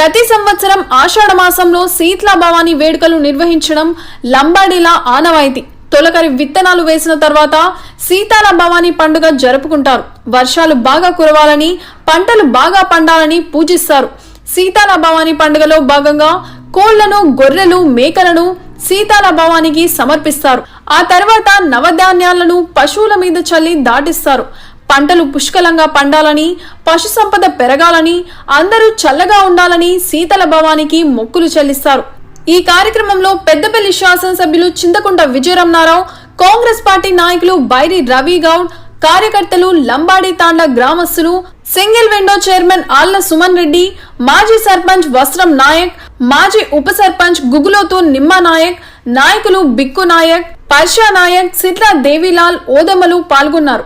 ప్రతి సంవత్సరం ఆషాఢ మాసంలో శీతల భవానీ వేడుకలు నిర్వహించడం లంబాడీల ఆనవాయితీ. తొలకరి విత్తనాలు వేసిన తర్వాత సీతాల భవానీ పండుగ జరుపుకుంటారు. వర్షాలు బాగా కురవాలని పంటలు బాగా పండాలని పూజిస్తారు. సీతాల భవానీ పండుగలో భాగంగా కోళ్ళను గొర్రెలు మేకలను సీతాల భవానికి సమర్పిస్తారు. ఆ తర్వాత నవధాన్యాలను పశువుల మీద చల్లి దాటిస్తారు. పంటలు పుష్కలంగా పండాలని పశు సంపద పెరగాలని అందరూ చల్లగా ఉండాలని శీతల భవానికి మొక్కులు చెల్లిస్తారు. ఈ కార్యక్రమంలో పెద్దపల్లి శాసనసభ్యులు చింతకుంట విజయరమణారావు కాంగ్రెస్ పార్టీ నాయకులు బైరి రవి గౌడ్ కార్యకర్తలు లంబాడి తాండ గ్రామస్తులు సింగిల్ విండో చైర్మన్ ఆళ్ళ సుమన్ రెడ్డి మాజీ సర్పంచ్ వస్త్రం నాయక్ మాజీ ఉప సర్పంచ్ గుగులోతు నిమ్మ నాయక్ నాయకులు బిక్కు నాయక్ పర్షా నాయక్ సిట్ల దేవిలాల్ ఓదమ్మలు పాల్గొన్నారు.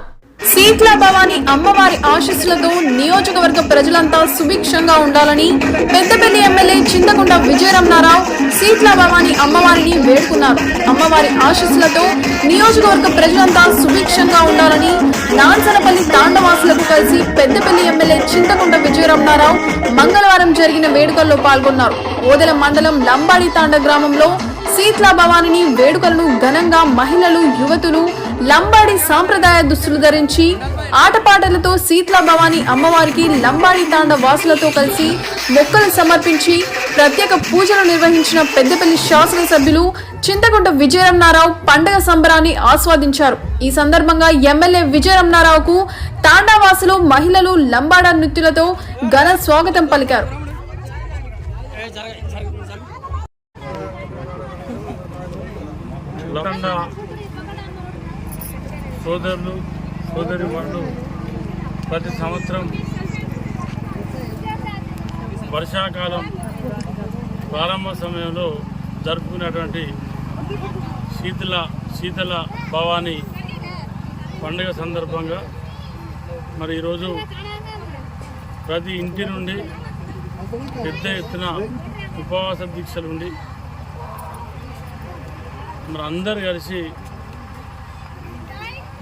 సీట్ల భవాని అమ్మవారి ఆశీస్సులతో నియోజకవర్గ ప్రజలంతా సుభిక్షంగా ఉండాలని పెద్దపల్లి ఎమ్మెల్యే చింతకుంట విజయరమణారావు సీట్ల భవాని అమ్మవారిని వేడుకున్నారు. అమ్మవారి ఆశీస్సులతో నియోజకవర్గ ప్రజలంతా సుభిక్షంగా ఉండాలని నాన్సనపల్లి తాండవాసులకు కలిసి పెద్దపల్లి ఎమ్మెల్యే చింతకుంట విజయరమణారావు మంగళవారం జరిగిన వేడుకల్లో పాల్గొన్నారు. ఓదెల మండలం లంబాడి తాండ గ్రామంలో సీట్ల భవానిని వేడుకలను ఘనంగా మహిళలు యువతులు లంబాడి సాంప్రదాయ దుస్తులు ధరించి ఆటపాటలతో సీట్ల భవాని అమ్మవారికి లంబాడి తాండ వాసులతో కలిసి మొక్కలు సమర్పించి ప్రత్యేక పూజలు నిర్వహించిన పెద్దపల్లి శాసనసభ్యులు చింతకుంట విజయరమణారావు పండగ సంబరాన్ని ఆస్వాదించారు. ఈ సందర్భంగా ఎమ్మెల్యే విజయరమణారావుకు తాండావాసులు మహిళలు లంబాడ నృత్యులతో ఘన స్వాగతం పలికారు. సోదరులు సోదరి వాళ్ళు ప్రతి సంవత్సరం వర్షాకాలం ప్రారంభ సమయంలో జరుపుకునేటువంటి శీతల శీతల భవానీ పండుగ సందర్భంగా మరి ఈరోజు ప్రతి ఇంటి నుండి పెద్ద ఎత్తున ఉపవాస దీక్షలు ఉండి మరి అందరు కలిసి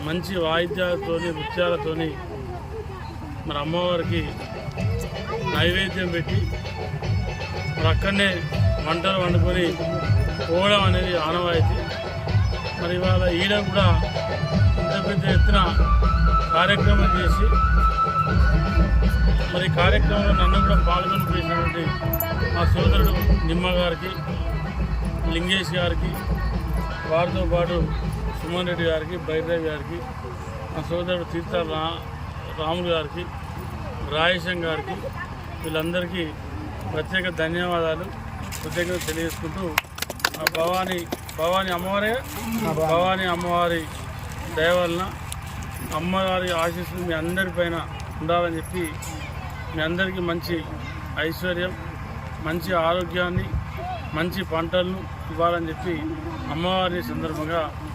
మంచి వాయిద్యాలతోని నృత్యాలతోని మరి అమ్మవారికి నైవేద్యం పెట్టి మరి అక్కడనే వంటలు వండుకొని పోవడం అనేది ఆనవాయితీ. మరి ఇవాళ ఈడ కూడా పెద్ద పెద్ద ఎత్తున కార్యక్రమం చేసి మరి కార్యక్రమంలో నన్ను కూడా పాల్గొని చేసినటువంటి మా సోదరుడు నిమ్మ గారికి లింగేష్ గారికి వారితో పాటు సుమన్ రెడ్డి గారికి బైరవి గారికి మా సోదరుడు తీర్థ రా రాములు గారికి రాయేశం గారికి వీళ్ళందరికీ ప్రత్యేక ధన్యవాదాలు కృతజ్ఞత తెలియజేసుకుంటూ ఆ భవానీ భవానీ అమ్మవారే భవానీ. అమ్మవారి దయ వలన అమ్మవారి ఆశీస్సులు మీ అందరిపైన ఉండాలని చెప్పి మీ అందరికీ మంచి ఐశ్వర్యం మంచి ఆరోగ్యాన్ని మంచి పంటలను ఇవ్వాలని చెప్పి అమ్మవారి సందర్భంగా